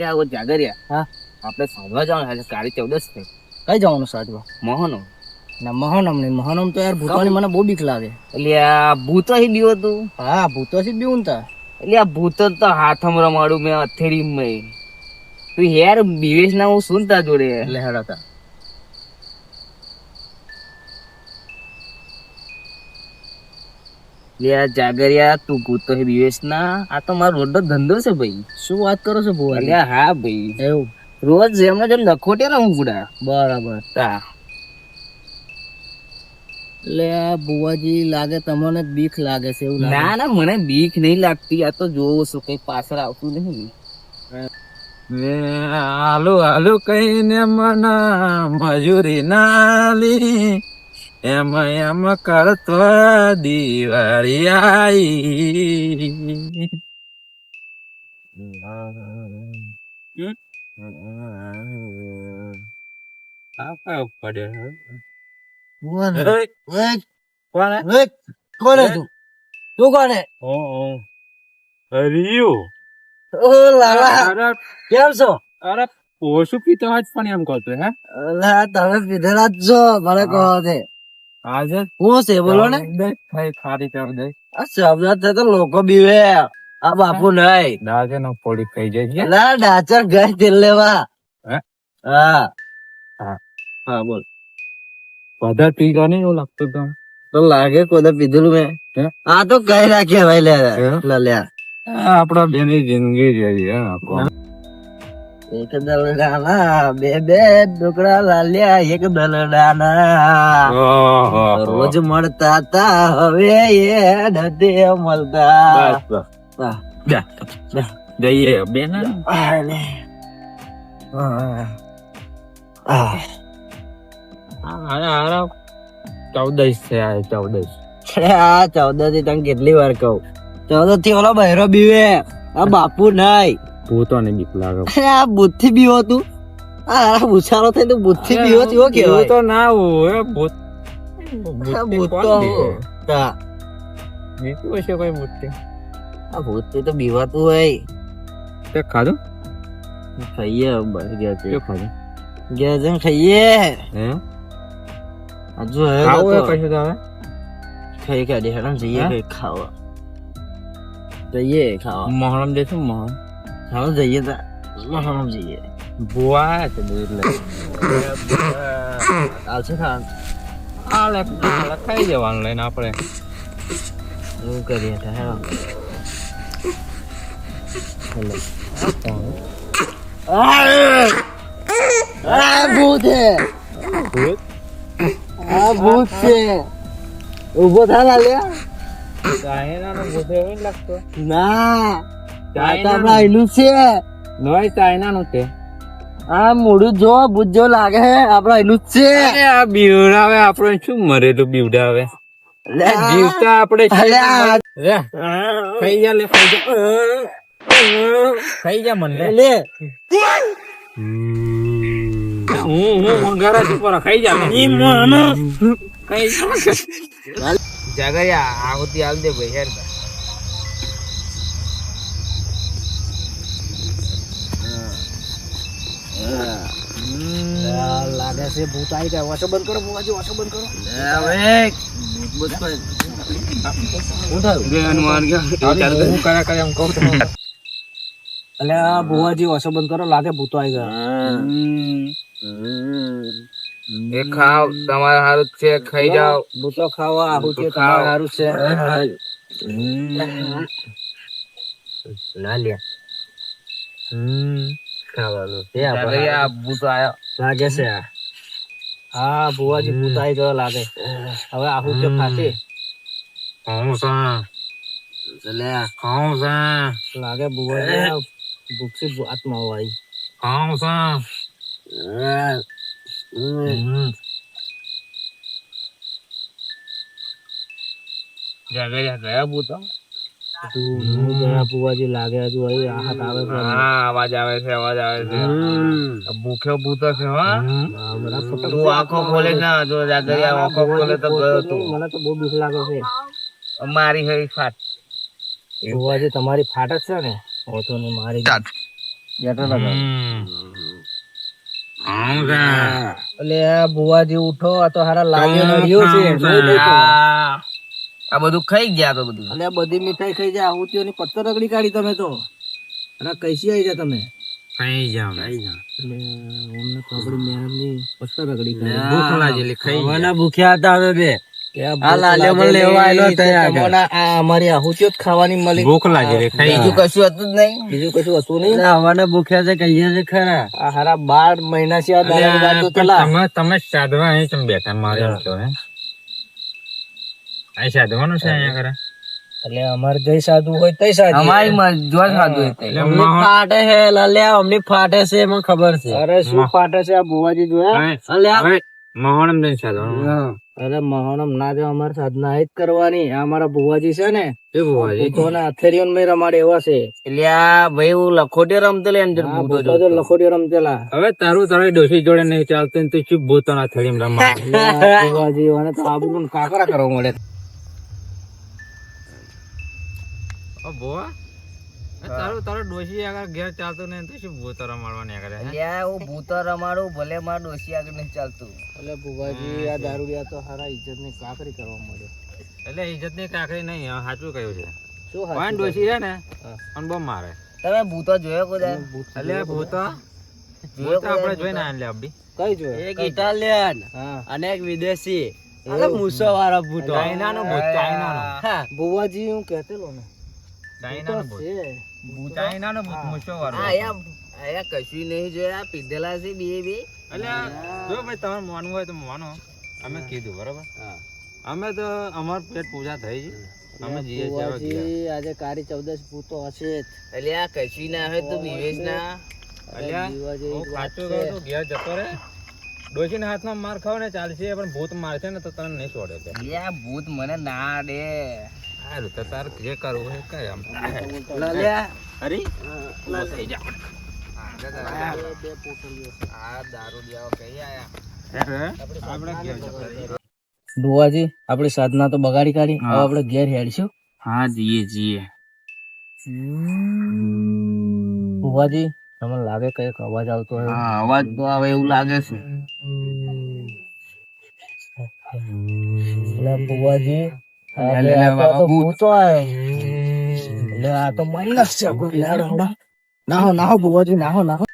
એટલે આવો જાગરિયા હા. આપણે સાંભળવા જવાનું આજે કાળી ચૌદસ છે. કઈ જવાનું સાધવા મહોનમ. ના મહાનમ નહીં. મહોનમ તો યાર ભૂતોની મને બહુ બીક લાગે. એટલે આ ભૂત હી બીવો તું હા ભૂતો હી બીવું તા એટલે આ ભૂત તો હાથમ રમાડું મેં અથેરી મેં. તું યાર બીવેશ ના હું સુનતા જોડે. એટલે હેડો આ જાગરિયા તું ભૂત હે બીવેશ ના. આ તો મારો રોજનો ધંધો છે ભાઈ. શું વાત કરો છો ભુવા? અલ્યા હા ભાઈ. એવું. રોજ એમને જેમ નખોટે ને હું ગુડા બરાબર. તા એટલે બુવાજી લાગે તમને બીક લાગે છે એવું ના ના મને બીક નહીં લાગતી. આ તો જોવો છું કઈ પાછળ આવતું નહીં. આલુ આલુ કહીને મને મજૂરી નાલી એમ એમ કરતો દિવાળી. આઈ પડે કોને કોને તું? તું કોને ઓ હરિયું. ઓ લાલા. અરે કેમ છો? અરે ઓછું પીતો પણ એમ કરતો હે? તમે પીધેલા જ છો. મને કહો છે આજે હું છે બોલો ને. ખારી કર દે. આ શબ્દ તો લોકો બીવે આ બાપુ નહીં. દાજે નો પોડી થઈ જાય ડાચર ગઈ તેલ લેવા. હે? હા. બોલ. વધારે પી ગયો નહીં એવું લાગતું તમને તો લાગે કોઈ પીધેલું મેં. આ તો કઈ રાખ્યા ભાઈ લે? લે આપડા બેની જિંદગી જેવી હા. એક દલડાના બે બે ટુકડા લાલ્યા એક દલડાના. રોજ મળતા તા હવે એ નથી મળતા. જઈએ. બેન. ચૌદશ છે આ ચૌદસ. આ ચૌદથી તને કેટલી વાર કહું? ચૌદથી ઓલો બહેરો બીવે. આ બાપુ નહીં. ભૂતો ને બીક લાગે અરે આ બુદ્ધિ બીવો તું આ ભૂસારો થઈ તો બુદ્ધિ બીવો ભૂત કેવાય તો ના હોય ભૂત ભૂત તો? હા. બીતું હશે કોઈ ભૂતથી. આ ભૂત તો બીવાતું હોય તે ખાધું ખાઈએ બસ ગયા છે ખાધું ગયા છે ખાઈએ હે હજુ હે ખાવું કશું તમે હવે ખાઈ કાઢી હેડમ જઈએ? ખાવા જઈએ ખાવા મહોરમ જઈશું મોહરમ હાલો જઈએ તા મહામ જઈએ બુઆ છે દૂધ લે આવશે ખાવા આ લે આ ખાઈ જવાનું લઈને આપણે એવું કરીએ તો હેડો હેલો આ ભૂત છે ભૂત આ ભૂત છે ઊભો થા લાલ્યા ચાઇનાનો ભૂત એવું લાગતો ના આયલું છે. નોય છે. આ મોડું જો ભૂત જો લાગે હે આપડે આયલું છે. અરે આ બીવડાવે આપણે શું મરેલું બીવડાવે? લે જીવતા આપણે લે, ખાઈ જા લે ખાઈ જા. ખાઈ જા મને લે. લે. હું હું મંગારા છું પર ખાઈ જા ઈ મને. ખાઈ જાગરિયા આવતી હાલ દે ભાઈ હેર લાગે છે ભૂત આવી ગયા. વાસો બંધ કરો બુવાજી વાસો બંધ કરો. હવે બુવાજી વાસો બંધ કરો લાગે ભૂતો આવી ગયા. એ ખાવ તમારે સારું છે ખાઈ જાઓ. ભૂતો ખાવા આવું છે. તમારે સારું છે. ના લે ખાવાનું છે આપણે. જાગરિયા ભૂત આયો. લાગે છે હા બુવાજી ભૂત આવી ગયો લાગે. હવે આવું છે ખાતી હું સા એટલે હું સા લાગે બુવાજી ભૂખી આત્મા આવી હું સા જાગરિયા ગયા ભૂતો લાગે હજુ અહીં આવે છે. હા અવાજ આવે છે અવાજ આવે છે. ભૂખ્યો ભૂતો છે હા. હા, બધા ફટક તું આંખો ખોલે ના જો જાગરિયા આંખો ખોલે તો ગયો તું. મને તો બહુ બીક લાગે છે. મારી ફાટ. તમારી ને હોતો ને મારી બેઠો એટલે આ બુવાજી ઉઠો આ તો હારા લાગે છે. આ બધું ખાઈ ગયા તો બધું. એટલે બધી મીઠાઈ ખાઈ જાય આવું ત્યોની પથ્થર રગડી કાઢી તમે તો. અને કઈસી આવી જાય તમે? ખાઈ જાવ ખાઈ જાવ અમને તો આપણી મહેનતની રગડી કાઢી. ભૂખ લાગેલી ખાઈ હવાના ભૂખ્યા હતા અમે બે. આ લાલ્યો મને લેવા આયેલો તૈયાર આ અમારી આહુતિઓ ખાવાની મળી. ભૂખ લાગેલી ખાઈ કશું હતું જ નહીં. બીજું કશું હતું નહીં? હવાના ભૂખ્યા છે કહીએ છે ખરા. આ હારા બાર મહિના છે આ દાડાની વાત તો ચલા તમે તમે સાધવા અહીં તમે બેઠા મારે અહીં સાધવાનું છે અહીંયા ખરા એટલે અમારે જઈ સાધુ હોય તઈ સાધુ અમારી જો સાધુ. એટલે ફાટે છે લાલ્યા અમને ફાટે છે એમાં ખબર છે. અરે શું ફાટે છે આ બુવાજી જોયા? અલ્યા મહોણમ જઈ સાધવાનું અરે મહોણમ ના જો અમારે સાધના એ જ કરવાની. આ અમારા બુવાજી છે ને. એ ભુવાજી. ભૂતોના હથેળીઓ મેં રમાડે એવા છે. એટલે આ ભાઈ હું લખોટી રમતો લે અંદર ભૂતો ભૂતો તો લખોટીઓ રમતેલા. હવે તારું તારી ડોસી જોડે નહીં ચાલતું તું ચૂપ ભૂતોના થડીમાં રમા આ બુવાજી અને તો આબુ પણ કાકરા કરવા મળે. ઓ ભુવા એ તારું તારું ડોશી આગળ ઘેર ચાલતું નહીં તો શું ભૂતો રમાડવાની આગળ હે? હું ભૂતો રમાડું ભલે મારા ડોશી આગળ નહીં ચાલતું. એટલે બુવાજી આ દારૂડિયા તો હારા ઇજ્જતની કાકરી કરવા મળે એટલે ઇજ્જતની કાકરી નહીં સાચું કહ્યું છે. શું વાન ડોશી છે ને હા. બહુ મારે. તમે ભૂતો જોયો કોઈ એટલે ભૂતો ભૂતો? આપણે જોઈને આયા લે અબી કઈ જોયે? એક ઇટાલિયન અને એક વિદેશી. એટલે મૂસો વાળો ભૂતો. ચાઇનાનો ભૂત ચાઇનાનો હા. બુવાજી હું કહેતેલો ને ચાઇનાનો ભૂત ચાઇનાનો ભૂત મૂછો વાળો આ આયા આયા કશું નહીં જોયા પીધેલા છે બે બે. એટલે જો ભાઈ તમારે માનવું હોય તો માનો. અમે કીધું બરોબર? અમે તો અમાર પેટ પૂજા થઈ ગઈ અમે જઈએ છીએ હવે ઘેર. બુવાજી આજે કારી ચૌદશ ભૂતો હશે જ. એટલે આ કશું ના હોય તો વિવેશ ના હું. કહું ઘેર જતો રહે. ડોશીના હાથમાં માર ખાવ ને ચાલશે પણ ભૂત મારશે ને તો તને નહીં છોડે છે આ ભૂત મને ના દે સારું તો તારે જે કરવું હોય એ કર આમ. લાલ્યા? હરી? આ દારૂ દેવા કઈ આયા. આપણે ઘેર જતા રહીએ. બુવાજી આપણી સાધના તો બગાડી કાઢી. હવે આપણે ઘેર હેડશું. હા જીએ જીએ બુવાજી તમને લાગે કંઈક અવાજ આવતો હોય? હા અવાજ તો આવે એવું લાગે છે. એટલે બુવાજી નાહો નાહો બુવાજી નાહો નાહો.